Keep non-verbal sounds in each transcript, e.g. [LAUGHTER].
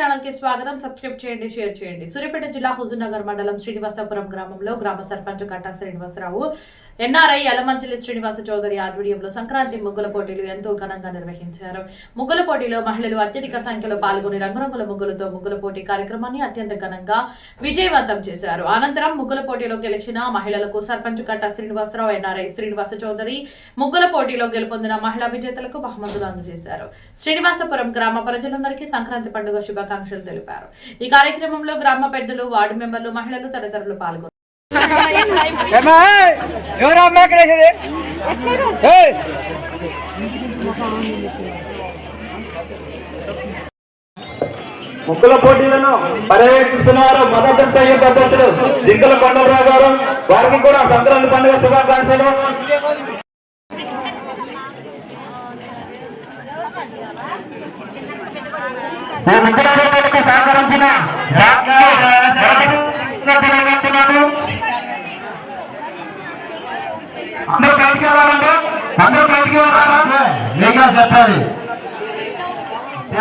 ఛానల్కి స్వాగతం. సబ్స్క్రైబ్ చేయండి షేర్ చేయండి. సూర్యాపేట జిల్లా హుజూర్నగర్ మండలం శ్రీనివాసపురం గ్రామంలో గ్రామ సర్పంచ్ కట్టా శ్రీనివాసరావు ఎన్ఆర్ఐ యలమంచిలి శ్రీనివాస చౌదరి ఆధ్వర్యంలో సంక్రాంతి ముగ్గుల పోటీలు ఎంతో ఘనంగా నిర్వహించారు. ముగ్గుల పోటీలో మహిళలు అత్యధిక సంఖ్యలో పాల్గొని రంగురంగుల ముగ్గులతో ముగ్గుల పోటీ కార్యక్రమాన్ని అత్యంత ఘనంగా విజయవంతం చేశారు. అనంతరం ముగ్గుల పోటీలో గెలిచిన మహిళలకు సర్పంచ్ కట్ట శ్రీనివాసరావు ఎన్ఆర్ఐ శ్రీనివాస చౌదరి ముగ్గుల పోటీలో గెలుపొందిన మహిళా విజేతలకు బహుమతులు అందజేశారు. శ్రీనివాసపురం గ్రామ ప్రజలందరికీ సంక్రాంతి పండుగ శుభాకాంక్షలు తెలిపారు. ఈ కార్యక్రమంలో గ్రామ పెద్దలు వార్డు మెంబర్లు మహిళలు తదితరులు పాల్గొన్నారు. [LAUGHS] ఎవరు అమ్మ ఎక్కడ వేసేది? ఏయ్! ముగ్గుల పోటీలను పర్యవేక్షిస్తున్నారు మొదటి సంయుక్త అధ్యక్షుడు జింకల కొండలరావు గారు వారికి కూడా సంక్రాంతి పండుగ శుభాకాంక్షలు సహకరించిన తెలియజేస్తున్నాను అందరూ బయటికి వెళ్ళాలండి అందరూ బయటికి వెళ్ళాలా నీగా చెప్పాలి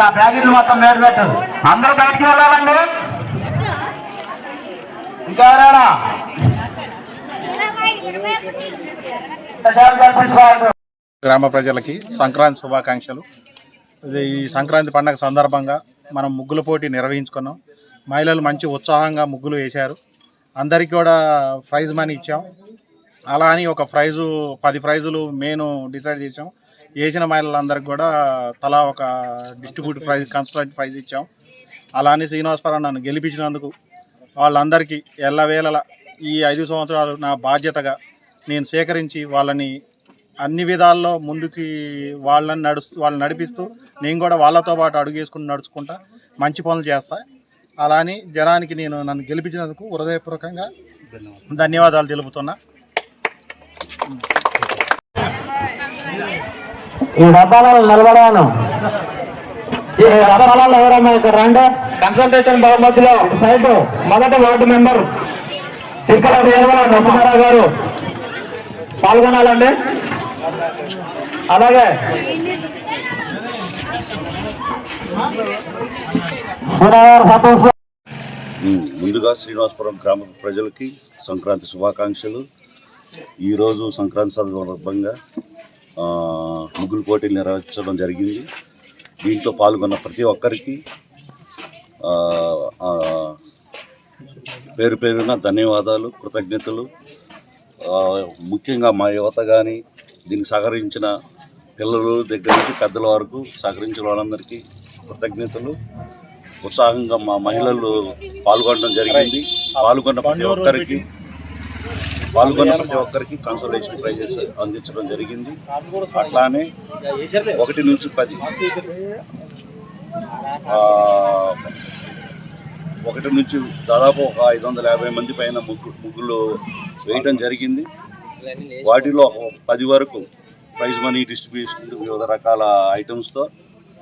ఆ మొత్తం మేడ పెట్టు అందరూ బయటికి వెళ్ళాలండి? ఇంకా ఎవరాడా గ్రామ ప్రజలకి సంక్రాంతి శుభాకాంక్షలు. ఇది ఈ సంక్రాంతి పండగ సందర్భంగా మనం ముగ్గుల పోటీ నిర్వహించుకున్నాం. మహిళలు మంచి ఉత్సాహంగా ముగ్గులు వేశారు. అందరికీ కూడా ప్రైజ్ మనీ ఇచ్చాం. అలా అని ఒక ప్రైజు పది ప్రైజులు మెయిన్ డిసైడ్ చేసాం వేసిన మహిళలందరికీ కూడా తలా ఒక డిస్ట్రిబ్యూట్ ప్రైజ్ కన్సల్టెంట్ ప్రైజ్ ఇచ్చాం. అలా అని శ్రీనివాసరావు నన్ను గెలిపించినందుకు వాళ్ళందరికీ ఎల్లవేళలా ఈ ఐదు సంవత్సరాలు నా బాధ్యతగా నేను స్వీకరించి వాళ్ళని అన్ని విధాల్లో ముందుకి వాళ్ళని నడుస్తూ వాళ్ళని నడిపిస్తూ నేను కూడా వాళ్ళతో పాటు అడుగు వేసుకుని నడుచుకుంటా మంచి పనులు చేస్తా. అలా అని జనానికి నేను నన్ను గెలిపించినందుకు హృదయపూర్వకంగా ధన్యవాదాలు తెలుపుతున్నా. ఈ డబ్బాలలో నిలబడాను ఈ డబ్బాలలో ఎవరమ్మా ఇక్కడ రండి. కన్సల్టేషన్ బహుమతిలో సైట్ మొదటి వార్డు మెంబర్ చిక్కల నరసింహారావు గారు. పాల్గొనాలండి. అలాగే. ముందుగా శ్రీనివాసపురం గ్రామ ప్రజలకి సంక్రాంతి శుభాకాంక్షలు. ఈరోజు సంక్రాంతి సందర్భంగా ముగ్గులు పోటీలు నిర్వహించడం జరిగింది. దీంట్లో పాల్గొన్న ప్రతి ఒక్కరికి పేరు పేరున ధన్యవాదాలు కృతజ్ఞతలు. ముఖ్యంగా మా యువత కానీ దీనికి సహకరించిన పిల్లలు దగ్గర నుంచి పెద్దల వరకు సహకరించిన వాళ్ళందరికీ కృతజ్ఞతలు. ఉత్సాహంగా మా మహిళలు పాల్గొనడం జరిగింది. పాల్గొన్న ప్రతి ఒక్కరికి పాల్గొన్న ప్రతి ఒక్కరికి కన్సల్టేషన్ ప్రైజెస్ అందించడం జరిగింది. అట్లానే ఒకటి నుంచి పది ఒకటి నుంచి దాదాపు ఒక ఐదు వందల యాభై మంది పైన ముగ్గు ముగ్గులు వేయటం జరిగింది. వాటిలో పది వరకు ప్రైజ్ మనీ డిస్ట్రిబ్యూషన్ వివిధ రకాల ఐటమ్స్తో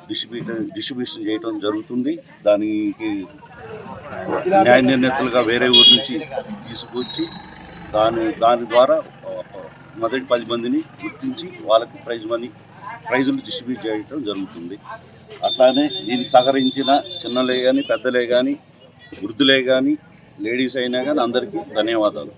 డిస్ట్రిబ్యూషన్ డిస్ట్రిబ్యూషన్ చేయడం జరుగుతుంది. దానికి న్యాయ నిర్ణేతలుగా వేరే ఊరి నుంచి తీసుకొచ్చి దాని దాని ద్వారా మొదటి పది మందిని గుర్తించి వాళ్ళకి ప్రైజ్ మనీ ప్రైజులు డిస్ట్రిబ్యూట్ చేయడం జరుగుతుంది. అట్లానే దీనికి సహకరించిన చిన్నలే కానీ పెద్దలే కానీ వృద్ధులే కానీ లేడీస్ అయినా కానీ అందరికీ ధన్యవాదాలు.